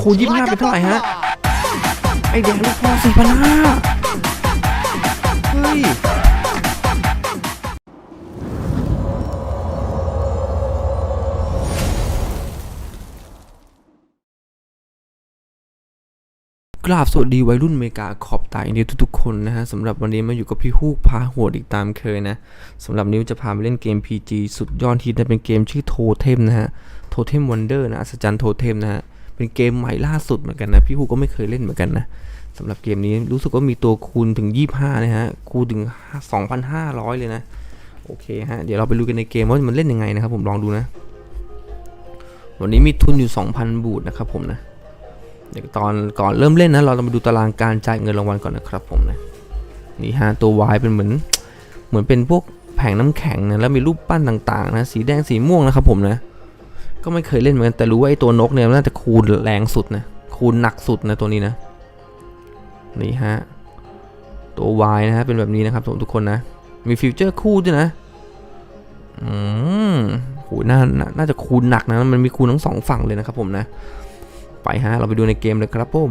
คูณยี่ห้าเป็นเท่าไหร่ฮะ ไอแดงลูกพ่อสี่พันห้าเฮ้ยกราบสวัสดีวัยรุ่นอเมริกาขอบตายเดียทุกๆคนนะฮะสำหรับวันนี้มาอยู่กับพี่ฮูกพาหัวอีกตามเคยนะสำหรับนิ้วจะพาไปเล่นเกม PG สุดยอดฮิตนะเป็นเกมชื่อโทเทมนะฮะโทเทมวันเดอร์นะอัศจรรย์โทเทมนะฮะ เป็นเกมใหม่ล่าสุดเหมือนกันนะ พี่ฮูกก็ไม่เคยเล่นเหมือนกันนะสำหรับเกมนี้รู้สึกว่ามีตัวคูณถึง 25นะฮะ คูณถึง 2,500 เลยนะ โอเคฮะ เดี๋ยวเราไปดูกันในเกมว่ามันเล่นยังไงนะครับผมลองดูนะ วันนี้มีทุนอยู่ 2,000 บูทนะครับผมนะเดี๋ยวตอนก่อนเริ่มเล่นนะ เราจะมาดูตารางการจ่ายเงินรางวัลก่อนนะครับผมนะ นี่ฮะตัว Y เป็นเหมือน เหมือนเป็นพวกแผงน้ำแข็งนะแล้วมีรูปปั้นต่างๆนะ สีแดงสีม่วงนะครับผมนะ ก็ไม่เคยเล่นเหมือนกันแต่รู้ว่าไอ้ตัวนกเนี่ยน่าจะคูณแรงสุดนะคูณหนักสุดนะตัวนี้นะนี่ฮะตัว Y นะฮะเป็นแบบนี้นะครับผมทุกคนนะมีฟิวเจอร์คู่ด้วยนะอืมโหน่าน่าน่าจะคูณหนักนะมันมีคูณทั้งสองฝั่งเลยนะครับผมนะ ไปฮะเราไปดูในเกมเลยครับผม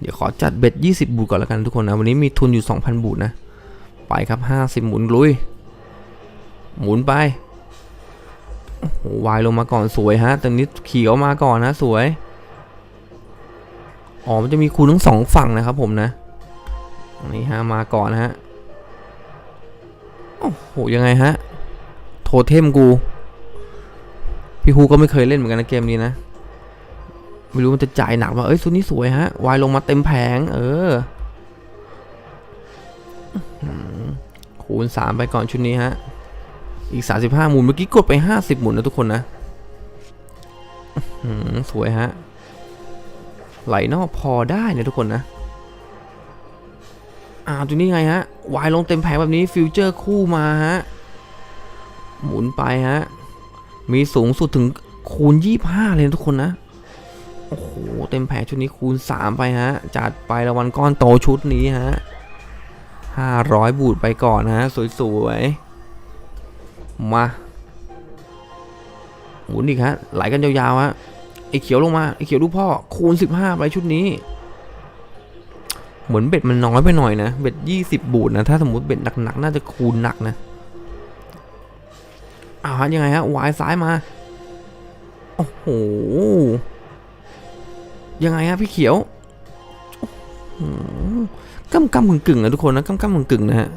เดี๋ยวขอจัดเบ็ด 20 บูทก่อนแล้วกันทุกคนนะ วันนี้มีทุนอยู่ 2,000 บูทนะ ไปครับ 50 หมุนลุย หมุนไป วายลงมาก่อนสวยฮะตอนนี้เขียวมาก่อนนะสวย อ๋อมันจะมีคูณทั้งสองฝั่งนะครับผมนะนี่ฮะมาก่อนนะฮะ โอ้โหยังไงฮะ โทเทมกู พี่ฮูก็ไม่เคยเล่นเหมือนกันนะเกมนี้นะ ไม่รู้มันจะจ่ายหนักว่า เอ้ยชุดนี้สวยฮะ วายลงมาเต็มแผง เอออื้อหือคูณสามไปก่อนชุดนี้ฮะ อีกสาสิบห้าหมุนเมื่อกี้กดไปห้าสิบหมุนนะทุกคนนะสวยฮะ ไหลนอกพอได้นะทุกคนนะ อ่าตัวนี้ไงฮะ วายลงเต็มแผงแบบนี้ฟิวเจอร์คู่มาฮะ หมุนไปฮะ มีสูงสุดถึงคูณ 25 เลยนะทุกคนนะ โอ้โห เต็มแผงชุดนี้คูณ 3 ไปฮะ จัดไปรางวัลก้อนโตชุดนี้ฮะ 500 บูทไปก่อนฮะ สวยๆ มาหมุนอีกฮะไหลกันยาวๆฮะไอ้เขียวลงมาไอ้เขียวลูกพ่อคูณ 15 ไปชุดนี้ เหมือนเบ็ดมันน้อยไปหน่อยนะ เบ็ด 20 บูทนะ ถ้าสมมติเบ็ดหนักๆน่าจะคูณหนักนะอาฮะยังไงฮะวายซ้ายมา โอ้โห ยังไงฮะพี่เขียวกำกำกึ่งกึ่งนะทุกคนนะกำกำกึ่งกึ่งนะฮะ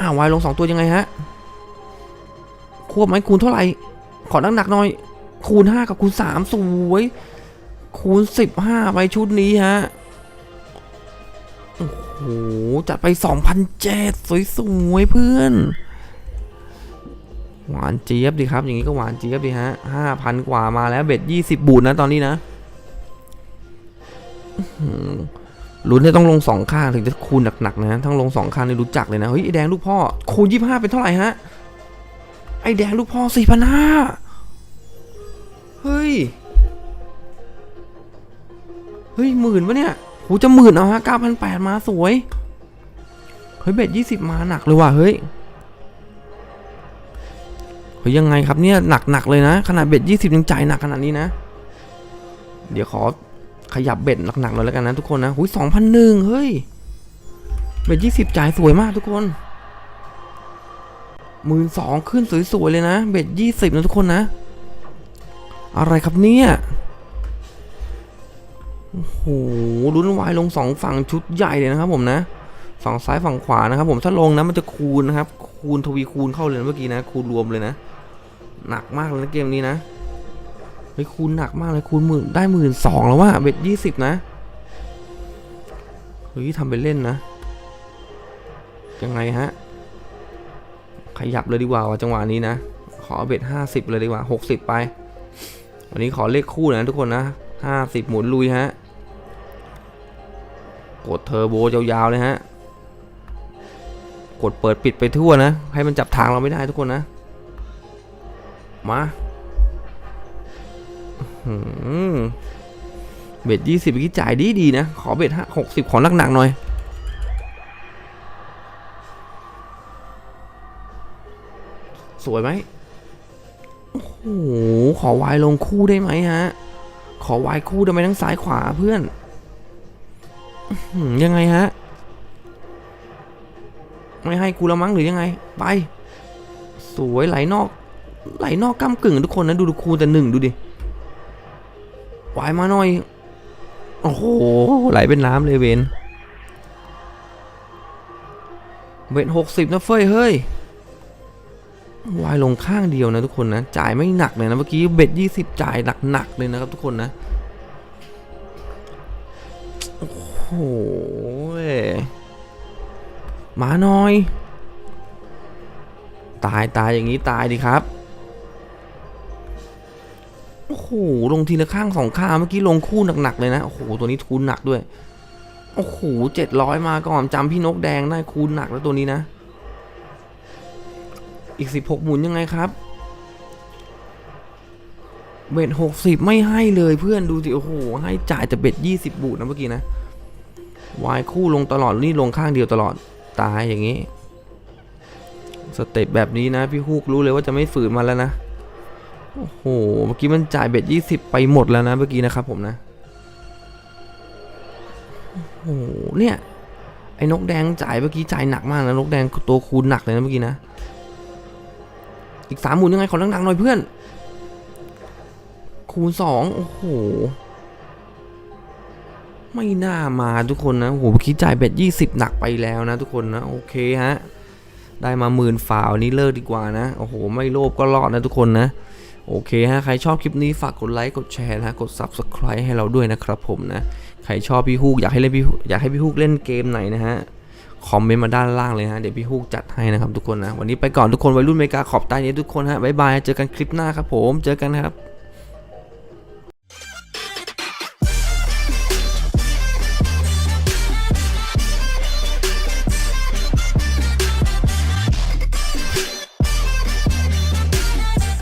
อ้าววายลงสองตัวยังไงฮะควบไหมคูณเท่าไหร่ ขอหนักหน่อย คูณห้ากับคูณสามสวยคูณสิบห้าไปชุดนี้ฮะโอ้โหจัดไปสองพันเจ็ดสวยๆเพื่อน หวานเจี๊ยบดีครับ อย่างนี้ก็หวานเจี๊ยบดีฮะห้าพันกว่ามาแล้วเบ็ดยี่สิบบูทนะตอนนี้นะ ลุ้นจะต้องลงสองข้างถึงจะคูณหนักๆนะทั้งลงสองข้างนี่รู้จักเลยนะเฮ้ยไอแดงลูกพ่อคูณยี่ห้าเป็นเท่าไหร่ฮะไอแดงลูกพ่อสี่พันห้าเฮ้ยเฮ้ยหมื่นปะเนี่ยหูจะหมื่นเอาฮะเก้าพันแปดมาสวยเฮ้ยเบ็ดยี่สิบมาหนักเลยว่ะเฮ้ยเฮ้ยยังไงครับเนี่ยหนักหนักเลยนะ ขนาดเบ็ดยี่สิบยังจ่ายหนักขนาดนี้นะ เดี๋ยวขอ ขยับเบ็ดหนักๆหน่อยแล้วกันนะทุกคนนะหุยสองพันหนึ่งเฮ้ย เบ็ดยี่สิบจ่ายสวยมากทุกคนหมื่นสองขึ้นสวยๆเลยนะ เบ็ดยี่สิบนะทุกคนนะ อะไรครับเนี่ยโอ้โหลุ้นวายลงสองฝั่งชุดใหญ่เลยนะครับผมนะฝั่งซ้ายฝั่งขวานะครับ ผมถ้าลงนะมันจะคูณนะครับ คูณทวีคูณเข้าเลยนะเมื่อกี้นะ คูณรวมเลยนะ หนักมากเลยนะเกมนี้นะ ฮ้ยคูณหนักมากเลยคูณหมื่นได้หมื่นสองแล้วว่าเบ็ดยี่สิบนะเฮ้ยทำไปเล่นนะ ยังไงฮะ ขยับเลยดีกว่าจังหวะนี้นะ ขอเบ็ดห้าสิบเลยดีกว่าหกสิบไป วันนี้ขอเลขคู่นะทุกคนนะห้าสิบหมุนลุยฮะ กดเทอร์โบยาวๆเลยฮะ กดเปิดปิดไปทั่วนะ ให้มันจับทางเราไม่ได้ทุกคนนะ มา เบ็ดยี่สิบเมื่อกี้จ่ายดีดีนะ ขอเบ็ดห้าหกสิบขอหนักๆหน่อยสวยไหมโอ้โห ขอวายลงคู่ได้ไหมฮะ ขอวายคู่ได้ไมทั้งซ้ายขวาเพื่อน ยังไงฮะ ไม่ให้กูละมั้งหรือยังไง ไป สวยไหลนอก ไหลนอกก้ากึ่งทุกคนนะ ดูดูคูแต่หนึ่งดูดิ วายมาหน่อย โอ้โห ไหลเป็นน้ำเลยเวนเวนหกสิบนะเฟ้ย เฮ้ยวายลงข้างเดียวนะทุกคนนะ จ่ายไม่หนักเลยนะ เมื่อกี้เบ็ดยี่สิบจ่ายหนักๆเลยนะครับทุกคนนะ โอ้โหมาหน่อย ตายตายอย่างนี้ตายดิครับ โอ้โห ลงทีละข้างสองข้างเมื่อกี้ลงคู่หนักๆเลยนะ โอ้โห ตัวนี้คูณหนักด้วย โอ้โหเจ็ดร้อยมาก่อนจำพี่นกแดงได้คูณหนักแล้วตัวนี้นะ อีกสิบหกหมุนยังไงครับเบ็ดหกสิบไม่ให้เลยเพื่อนดูสิ โอ้โห ให้จ่ายแต่เบ็ดยี่สิบบูทนะเมื่อกี้นะวายคู่ลงตลอดนี่ลงข้างเดียวตลอดตายอย่างนี้ สเต็ปแบบนี้นะ พี่ฮูกรู้เลยว่าจะไม่ฝืนมาแล้วนะ โอ้โห เมื่อกี้มันจ่ายเบ็ดยี่สิบไปหมดแล้วนะเมื่อกี้นะครับผมนะ โอ้โห เนี่ย ไอ้นกแดงจ่ายเมื่อกี้จ่ายหนักมากนะนกแดงตัวคูณหนักเลยนะเมื่อกี้นะ อีกสามหมุนยังไงขอดังๆหน่อยเพื่อน คูณสองโอ้โห ไม่น่ามาทุกคนนะ โอ้โห เมื่อกี้จ่ายเบ็ดยี่สิบหนักไปแล้วนะทุกคนนะ โอเคฮะได้มาหมื่นฝ่าวันนี้เลิกดีกว่านะ โอ้โห ไม่โลภก็รอดนะทุกคนนะ โอเคฮะ ใครชอบคลิปนี้ฝากกดไลค์ กดแชร์นะกด Subscribe ให้เราด้วยนะครับผมนะ ใครชอบพี่ฮูกอยากให้เล่นพี่อยากให้พี่ฮูกเล่นเกมไหนนะฮะ คอมเมนต์มาด้านล่างเลยฮะ เดี๋ยวพี่ฮูกจัดให้นะครับทุกคนนะ วันนี้ไปก่อนทุกคนวัยรุ่นเมกาขอบใต้นี้ทุกคนฮะบ๊ายบาย เจอกันคลิปหน้าครับผม เจอกันครับ